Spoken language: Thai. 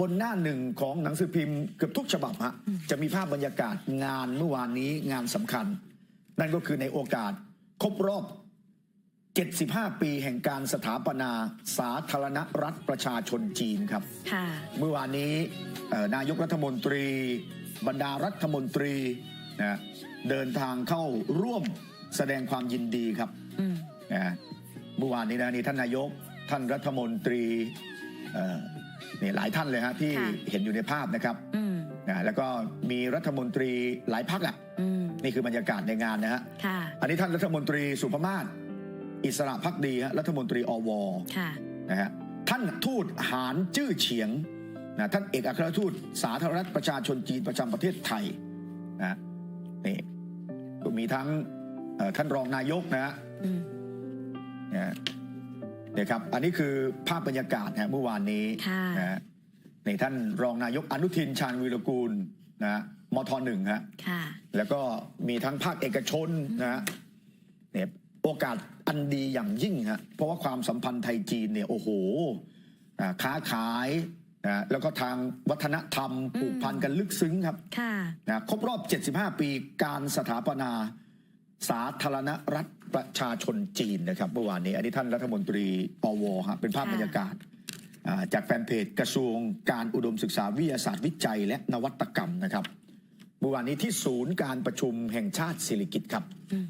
บนหน้าหนึ่งของหนังสือพิมพ์เกือบทุกฉบับฮะจะมีภาพบรรยากาศงานเมื่อวานนี้งานสำคัญ นั่นก็คือในโอกาสครบรอบ 75 ปีแห่งการสถาปนาสาธารณรัฐประชาชนจีนครับค่ะเมื่อวานนี้เอ่อนายกรัฐมนตรี บรรดารัฐมนตรีนะเดินทางเข้าร่วมแสดงความยินดีครับอืมนะเมื่อวานนี้นะนี่ท่านนายกท่านรัฐมนตรีเอ่อ นี่หลายท่านเลยฮะที่ค่ะ เห็นอยู่ในภาพนะครับอืมนะแล้วก็มีรัฐมนตรีหลายพักอะอืมนี่คือบรรยากาศในงานนะฮะค่ะ อันนี้ท่านรัฐมนตรีสุภมาศอิสระพักดีฮะรัฐมนตรีอวค่ะ นะฮะท่านทูตหานจื้อเฉียงนะท่านเอกอัครทูตสาธารณรัฐประชาชนจีนประจำประเทศไทยนะนี่มีทั้งเอ่อท่านรองนายกนะฮะ อืม นะเนี่ยครับ อันนี้คือภาพบรรยากาศนะเมื่อวานนี้ค่ะนะฮะนี่ท่านรองนายกอนุทินชาญวีรกูลนะฮะมทหนึ่งฮะค่ะแล้วก็มีทั้งภาคเอกชนนะฮะเนี่ยโอกาสอันดีอย่างยิ่งฮะเพราะว่าความสัมพันธ์ไทยจีนเนี่ยโอ้โหอ่าค้าขายนะแล้วก็ทางวัฒนธรรมผูกพันกันลึกซึ้งครับค่ะนะครบรอบ 75 ปีการสถาปนา สาธารณรัฐ ประชาชนจีนนะครับเมื่อวานนี้ อันนี้ท่านรัฐมนตรีอวฮะเป็นภาพค่ะบรรยากาศอ่าจากแฟนเพจกระทรวงการอุดมศึกษาวิทยาศาสตร์วิจัย และนวัตกรรมนะครับ เมื่อวานนี้ที่ศูนย์การประชุมแห่งชาติสิริกิติ์ครับอืม